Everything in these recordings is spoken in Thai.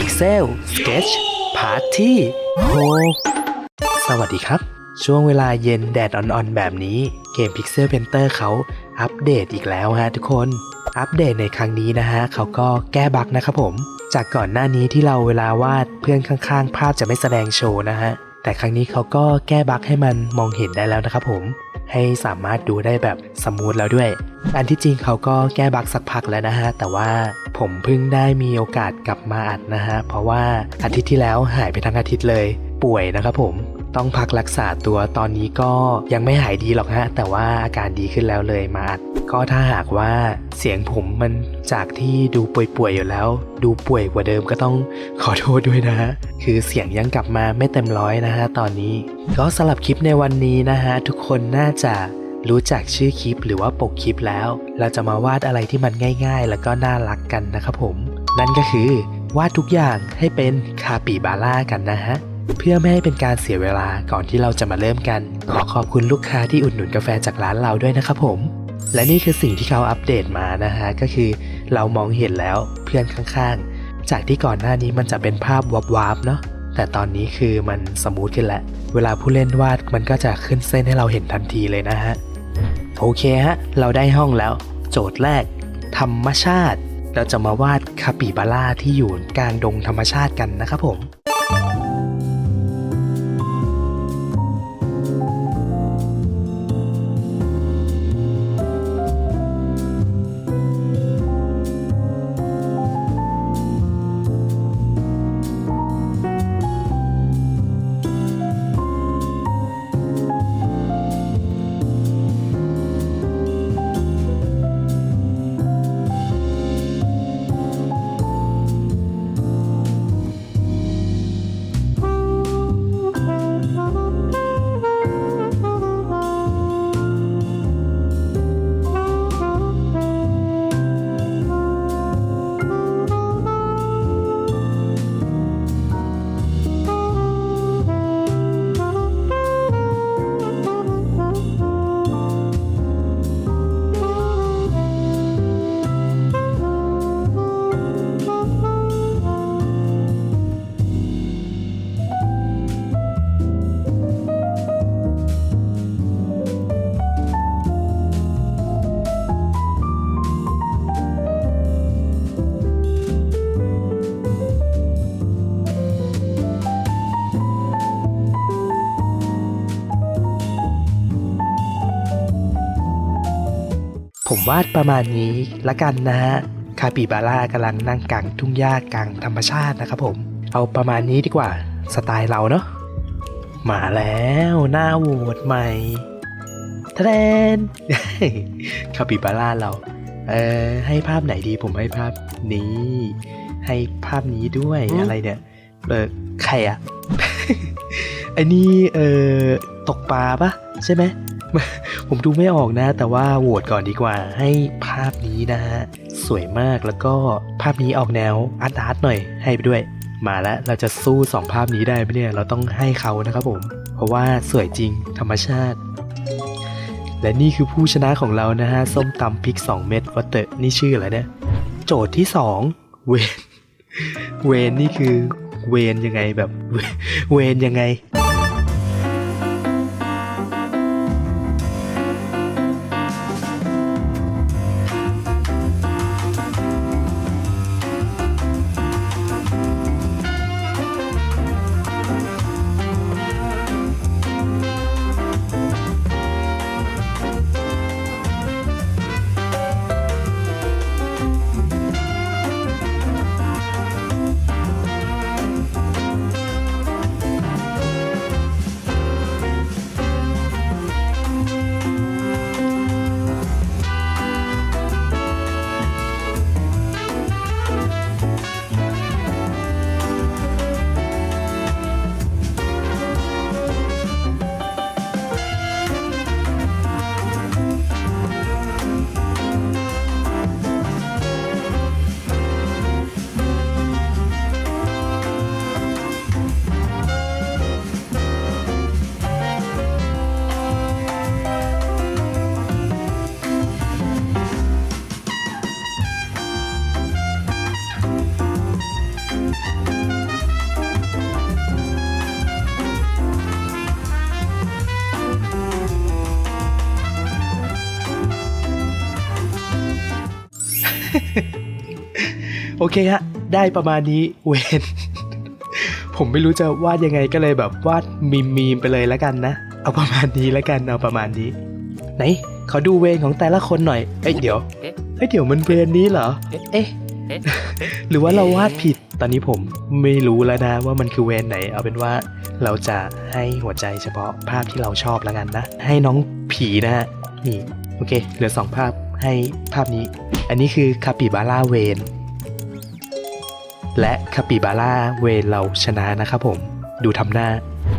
Pixel Sketch พาร์ทที่6สวัสดีครับ ช่วงเวลาเย็นแดดอ่อนๆ แบบนี้เกม Pixel Painter เขาอัปเดตอีกแล้วฮะทุกคน อัปเดตในครั้งนี้นะฮะเขาก็แก้บั๊กนะครับผม จากก่อนหน้านี้ที่เราเวลาวาดเพื่อนข้างๆ ภาพจะไม่แสดงโชว์นะฮะแต่ครั้งนี้เขาก็แก้บั๊กให้มันมองเห็นได้แล้วนะครับผม ให้สามารถดูได้แบบสมูทแล้วด้วย อันที่จริงเขาก็แก้บั๊กสักพักแล้วนะฮะ แต่ว่าผมเพิ่งได้มีโอกาสกลับมาอัดนะฮะ เพราะว่าอาทิตย์ที่แล้วหายไปทั้งอาทิตย์เลย ป่วยนะครับผมต้องพักรักษาตัวตอนนี้ก็ยังไม่หายดีหรอกฮะ แต่ว่าอาการดีขึ้นแล้วเลยมาอัด ก็ถ้าหากว่า เสียงผมมันจากที่ดูป่วยๆอยู่แล้ว ดูป่วยกว่าเดิมก็ต้องขอโทษด้วยนะฮะ คือเสียงยังกลับมาไม่เต็มร้อยนะฮะตอนนี้ ก็สำหรับคลิปในวันนี้นะฮะ ทุกคนน่าจะรู้จักชื่อคลิปหรือว่าปกคลิปแล้ว เราจะมาวาดอะไรที่มันง่าย ๆ แล้วก็น่ารักกันนะครับผม นั่นก็คือวาดทุกอย่างให้เป็นคาปิบาร่ากันนะฮะเพื่อไม่ให้เป็นการเสียเวลาก่อนที่เราจะมาเริ่มกัน ขอขอบคุณลูกค้าที่อุดหนุนกาแฟจากร้านเราด้วยนะครับผม และนี่คือสิ่งที่เขาอัปเดตมานะฮะก็คือเรามองเห็นแล้วเพื่อนข้างๆ จากที่ก่อนหน้านี้มันจะเป็นภาพวับวับเนาะแต่ตอนนี้คือมันสมูทขึ้นแล้วเวลาผู้เล่นวาดมันก็จะขึ้นเส้นให้เราเห็นทันทีเลยนะฮะโอเคฮะเราได้ห้องแล้ว โจทย์แรก ธรรมชาติ เราจะมาวาดคาปิบาร่าที่อยู่กลางดงธรรมชาติกันนะครับผม ผมวาดประมาณนี้ละกันนะฮะคาปิบาร่ากำลังนั่งกลางทุ่งหญ้ากลางธรรมชาตินะครับผม เอาประมาณนี้ดีกว่า สไตล์เราเนาะมาแล้วหน้าโหวตใหม่ทะเดนคาปิบาร่าเรา เออให้ภาพไหนดีผมให้ภาพนี้ ให้ภาพนี้ด้วยอะไรเนี่ยเออใครอะไอ้นี่เออตกปลาปะใช่ไหม ผมดูไม่ออกนะ แต่ว่าโหวตก่อนดีกว่า ให้ภาพนี้นะฮะ สวยมากแล้วก็ภาพนี้ออกแนวอาร์ตอาร์ตหน่อยให้ไปด้วย มาแล้วเราจะสู้สองภาพนี้ได้ไหมเนี่ย เราต้องให้เขานะครับผม เพราะว่าสวยจริงธรรมชาติ และนี่คือผู้ชนะของเรานะฮะ ส้มตำพริก 2 เม็ดวัตเตอร์นี่ชื่ออะไรเนี่ย โจทย์ที่ 2 เวน เวนนี่คือเวนยังไงแบบ เวนยังไง โอเคฮะ ได้ประมาณนี้เวนผมไม่รู้จะวาดยังไงก็เลยแบบวาดมีมมีมไปเลยแล้วกันนะ เอาประมาณนี้แล้วกันเอาประมาณนี้ ไหนขอดูเวรของแต่ละคนหน่อยเอ้ยเดี๋ยวเอ๊ะเอ้ยเดี๋ยวมันเวรนี้เหรอเอ๊ะเอ๊ะเอ๊ะหรือว่าเราวาดผิดตอนนี้ผมไม่รู้แล้วนะว่ามันคือเวรไหน เอาเป็นว่าเราจะให้หัวใจเฉพาะภาพที่เราชอบแล้วกันนะ ให้น้องผีนะฮะนี่โอเคเหลือสองภาพ ให้ภาพนี้ อันนี้คือคาปิบาร่าเวนและคาปิบาร่าเวนเราชนะนะครับผม ดูทำหน้า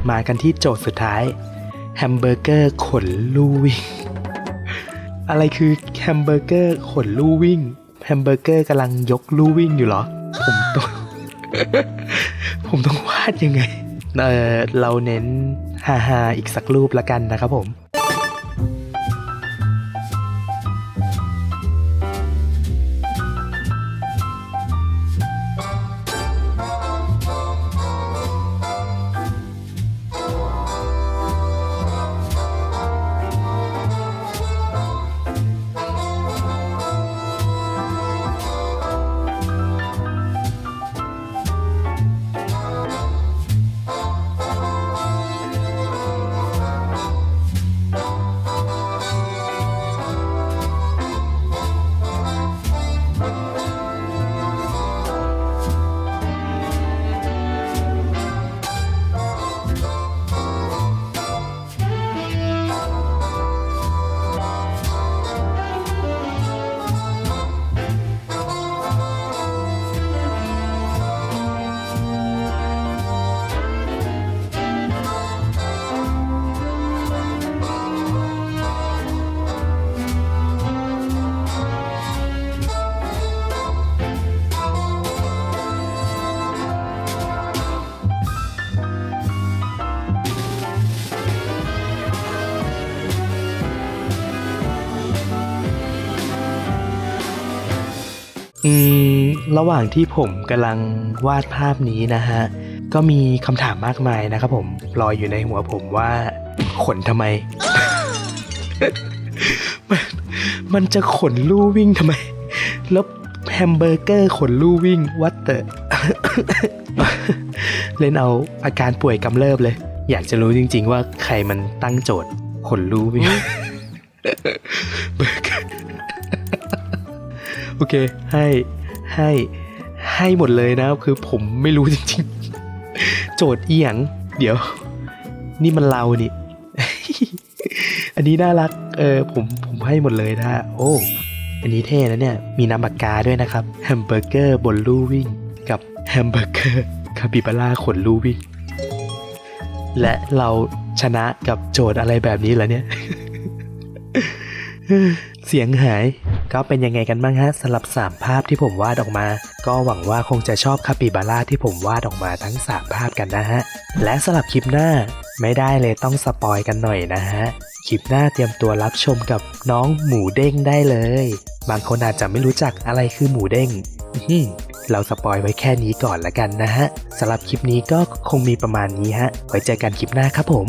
มากันที่โจทย์สุดท้ายแฮมเบอร์เกอร์ขนลู่วิ่ง อะไรคือแฮมเบอร์เกอร์ขนลู่วิ่งแฮมเบอร์เกอร์กำลังยกลู่วิ่งอยู่เหรอ ผมต้อง ผมต้องวาดยังไง เออเราเน้นฮาฮาอีกสักรูปละกันนะครับผม อืมระหว่างที่ผมกำลังวาดภาพนี้นะฮะ ก็มีคำถามมากมายนะครับผมลอยอยู่ในหัวผมว่า ขนทำไม มันมันจะขนลู่วิ่งทำไม แล้วแฮมเบอร์เกอร์ขนลู่วิ่งวัดเตอเล่นเอาอาการป่วยกำเริบเลย อยากจะรู้จริง ๆ ว่าใครมันตั้งโจทย์ขนลู่วิ่งเบอร์เกอร์ โอเค ให้ให้ให้หมดเลยนะคือผมไม่รู้จริงๆ โจทย์เอียง เดี๋ยว นี่มันเรานี่ อันนี้น่ารัก เออผมผมให้หมดเลยนะ โอ้ อันนี้เท่นะเนี่ย มีน้ำปากกาด้วยนะครับ แฮมเบอร์เกอร์บนลู่วิ่ง กับแฮมเบอร์เกอร์คาปิบาร่าขนลู่วิ่ง และเราชนะกับโจทย์อะไรแบบนี้เหรอเนี่ย เสียงหาย ก็เป็นยังไงกันบ้างฮะสำหรับ 3 ภาพที่ผมวาดออกมา ก็หวังว่าคงจะชอบคาปิบาร่าที่ผมวาดออกมาทั้ง 3 ภาพกันนะฮะ และสำหรับคลิปหน้า ไม่ได้เลยต้องสปอยกันหน่อยนะฮะ คลิปหน้าเตรียมตัวรับชมกับน้องหมูเด้งได้เลย บางคนอาจจะไม่รู้จักอะไรคือหมูเด้งเราสปอยไว้แค่นี้ก่อนละกันนะฮะสำหรับคลิปนี้ก็คงมีประมาณนี้ฮะ ไว้เจอกันคลิปหน้าครับผม